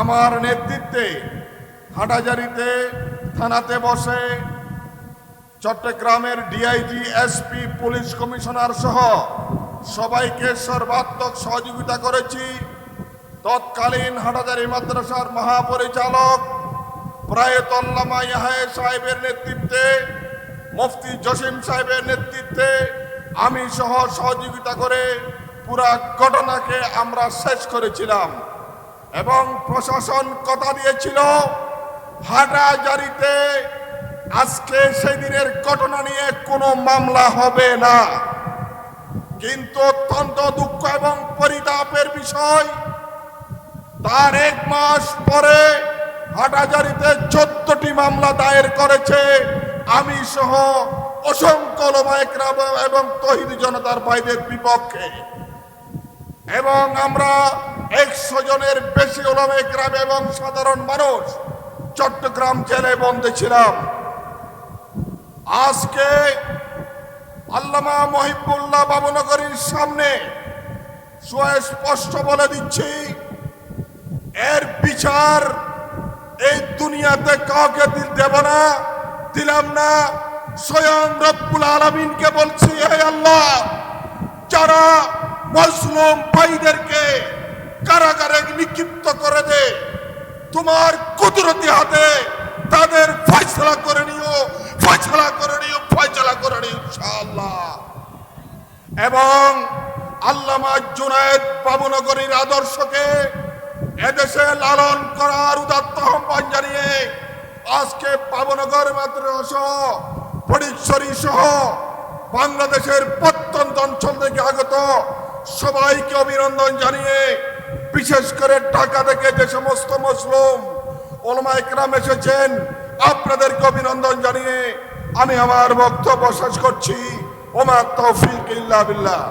আমার নেতৃত্বে হাটাজারিতে থানাতে বসে চট্টগ্রামের ডিআইজি এসপি পুলিশ কমিশনার সহ সবাইকে সর্বাত্মক সহযোগিতা করেছি। তৎকালীন হাটাজারি মাদ্রাসার মহাপরিচালক প্রায়তল্লামা ইয়াহে সাহেবের নেতৃত্বে, মুফতি জসিম সাহেবের নেতৃত্বে আমি সহ সহযোগিতা করে পুরা ঘটনাকে আমরা শেষ করেছিলাম। এবং প্রশাসন কথা দিয়েছিল হাটাজারিতে আজকে সেদিনের ঘটনা নিয়ে কোনো মামলা হবে না। কিন্তু অত্যন্ত দুঃখ এবং পরিতাপের বিষয়, তার এক মাস পরে হাটাজারিতে চোদ্দটি মামলা দায়ের করেছে। আমি সহ অসংখ্য লোমায়করাম এবং তহিদ জনতার ভাইদের বিপক্ষে। এবং আমরা একশো জনের বেশি ওলামেকরাম এবং সাধারণ মানুষ চট্টগ্রাম জেলায় বন্দী ছিলাম। আজকে আল্লামা মহিবুল্লাহ বাবুনগরীর সামনে সুস্পষ্ট বলে দিচ্ছি, এর বিচার এই দুনিয়াতে কাউকে দিল দেব না, দিলাম না। স্বয়ং রব্বুল আলমিনকে বলছি, হে আল্লাহ, যারা মজলুম ভাইদেরকে কারাগারে নিক্ষিপ্ত করে দে। তোমার কুদরতি হাতে তাদের ফয়সলা করে নিও, ফয়সলা করে নিও, ফয়সলা করে নিও, ইনশাআল্লাহ। এবং আল্লামা জুনায়েদ বাবুনগরীর আদর্শকে এদেশে লালন করার উদাত্ত আহ্বান জানিয়ে আজকে পাবনগর মাদ্রাসা ফটিকছড়ি সহ বাংলাদেশের প্রত্যন্ত অঞ্চল থেকে আগত সবাইকে অভিনন্দন জানিয়ে বিশেষ করে টাকা থেকে যে সমস্ত মুসলিম ওলমা একরাম এসেছেন, আপনাদেরকে অভিনন্দন জানিয়ে আমি আমার বক্তব্য শেষ করছি। ওমা তৌফিক ইল্লা বিল্লাহ।